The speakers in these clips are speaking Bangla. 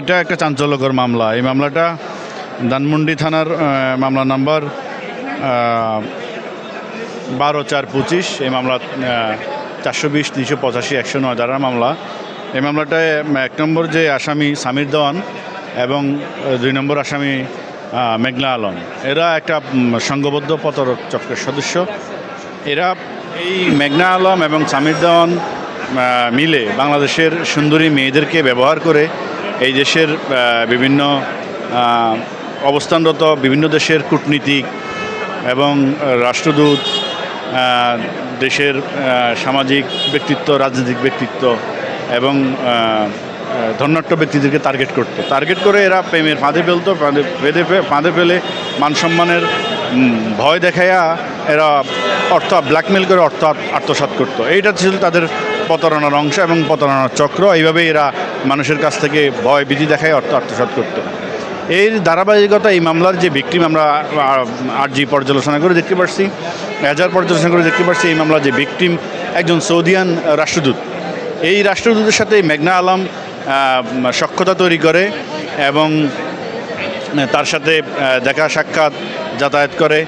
এটা একটা চাঞ্চল্যকর মামলা। এই মামলাটা ধানমন্ডি থানার মামলা নাম্বার বারো চার পঁচিশ। এই মামলা চারশো বিশ, তিনশো পঁচাশি, একশো নয় ধারার মামলা। এই মামলাটায় এক নম্বর যে আসামি সামির দেওয়ান এবং দুই নম্বর আসামি মেঘনা আলম। এরা একটা সংঘবদ্ধ প্রতারক চক্রের সদস্য। এরা এই মেঘনা আলম এবং সামির দেওয়ান মিলে বাংলাদেশের সুন্দরী মেয়েদেরকে ব্যবহার করে এই দেশের বিভিন্ন অবস্থানরত বিভিন্ন দেশের কূটনীতিক এবং রাষ্ট্রদূত দেশের সামাজিক ব্যক্তিত্ব রাজনৈতিক ব্যক্তিত্ব এবং আহ, ব্যক্তিদেরকে টার্গেট করতো। টার্গেট করে এরা প্রেমের ফাঁদে ফেলতো ফাঁদে ফেদে ফাঁদে ফেলে মান সম্মানের উম, ভয় দেখাইয়া এরা অর্থ ব্ল্যাকমেল করে অর্থ আত- আত্মসাৎ করতো। এইটা ছিল তাদের প্রতারণার অংশ এবং প্রতারণার চক্র। এইভাবেই এরা মানুষের কাছ থেকে ভয় বিধি দেখায়, অর্থ আত্মসাৎ করতো। এর ধারাবাহিকতা এই মামলার যে ভিকটিম আমরা আট জি পর্যালোচনা করে দেখতে পারছি, এজার পর্যালোচনা করে দেখতে পারছি, এই মামলার যে ভিকটিম একজন সৌদিয়ান রাষ্ট্রদূত। এই রাষ্ট্রদূতের সাথে মেঘনা আলম সক্ষতা তৈরি করে এবং তার সাথে দেখা সাক্ষাৎ যাতায়াত করে।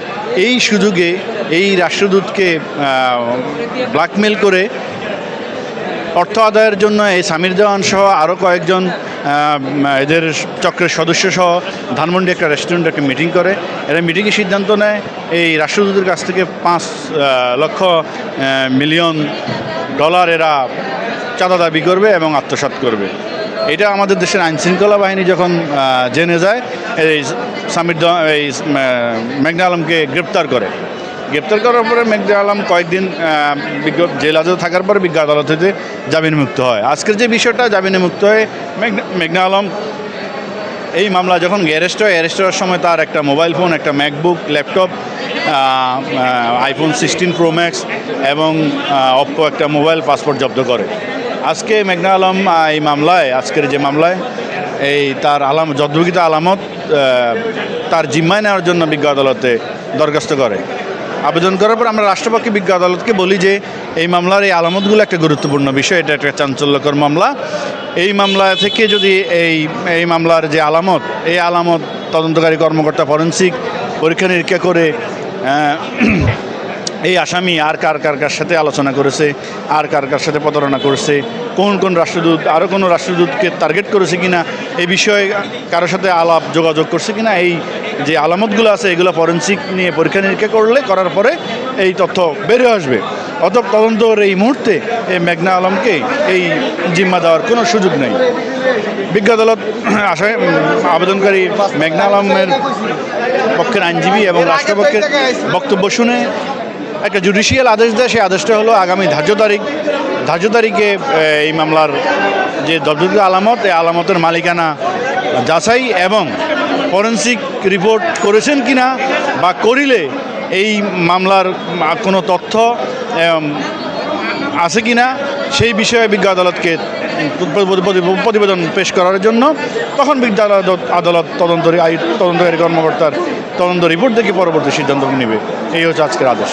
এই সুযোগে এই রাষ্ট্রদূতকে ব্ল্যাকমেল করে অর্থ আদায়ের জন্য এই সামির দেওয়ান সহ আরও কয়েকজন এদের চক্রের সদস্য সহ ধানমন্ডি একটা রেস্টুরেন্টে একটা মিটিং করে। এরা মিটিংয়ে সিদ্ধান্ত নেয়, এই রাষ্ট্রদূতের কাছ থেকে পাঁচ লক্ষ মিলিয়ন ডলার এরা চাঁদা দাবি করবে এবং আত্মসাৎ করবে। এটা আমাদের দেশের আইনশৃঙ্খলা বাহিনী যখন জেনে যায়, এই সামির এই মেঘনা আলমকে গ্রেপ্তার করে। গ্রেপ্তার করার পরে মেঘনা আলম কয়েকদিন বিজ্ঞ, জেল হাজতে থাকার পরে বিজ্ঞ আদালত হতে জামিন মুক্ত হয়। আজকের যে বিষয়টা জামিনে মুক্ত হয়ে মেঘনা আলম এই মামলা যখন অ্যারেস্ট হয়, অ্যারেস্ট হওয়ার সময় তার একটা মোবাইল ফোন, একটা MacBook, laptop iPhone sixteen Pro Max এবং অপ্পো একটা মোবাইল পাসপোর্ট জব্দ করে। আজকে মেঘনা আলম এই মামলায়, আজকের যে মামলায়, এই তার আলাম যদ্রগিত আলামত তার জিম্মায় নেওয়ার জন্য বিজ্ঞ আদালতে দরখাস্ত করে। আবেদন করার পর আমরা রাষ্ট্রপক্ষে বিজ্ঞ আদালতকে বলি যে, এই মামলার এই আলামতগুলো একটা গুরুত্বপূর্ণ বিষয়, এটা একটা চাঞ্চল্যকর মামলা। এই মামলা থেকে যদি এই এই মামলার যে আলামত, এই আলামত তদন্তকারী কর্মকর্তা ফরেন্সিক পরীক্ষা নিরীক্ষা করে এই আসামি আর কার কার কার সাথে আলোচনা করেছে, আর কার কার সাথে প্রতারণা করেছে, কোন কোন রাষ্ট্রদূত আরও কোনো রাষ্ট্রদূতকে টার্গেট করেছে কিনা, এই বিষয়ে কারোর সাথে আলাপ যোগাযোগ করছে কিনা, এই যে আলামতগুলো আছে এগুলো ফরেন্সিক নিয়ে পরীক্ষা নিরীক্ষা করলে, করার পরে এই তথ্য বেরিয়ে আসবে। অত তদন্তর এই মুহূর্তে এই মেঘনা আলমকে এই জিম্মা দেওয়ার কোনো সুযোগ নেই। বিজ্ঞ আদালত আশায় আবেদনকারী মেঘনা আলমের পক্ষের আইনজীবী এবং রাষ্ট্রপক্ষের বক্তব্য শুনে একটা জুডিশিয়াল আদেশ দেয়, সেই আদেশটা হলো আগামী ধার্য তারিখ। ধার্য তারিখে এই মামলার যে দবদবিত আলামত, এই আলামতের মালিকানা যাচাই এবং ফরেন্সিক রিপোর্ট করেছেন কিনা বা করিলে এই মামলার কোনো তথ্য আছে কিনা, সেই বিষয়ে বিজ্ঞ আদালতকে প্রতি- প্রতি- প্রতিবেদন পেশ করার জন্য। তখন বিজ্ঞ আদালত আদালত তদন্তকারী তদন্তকারী কর্মকর্তার তদন্ত রিপোর্ট দেখে পরবর্তী সিদ্ধান্ত নেবে। এই হচ্ছে আজকের আদেশ।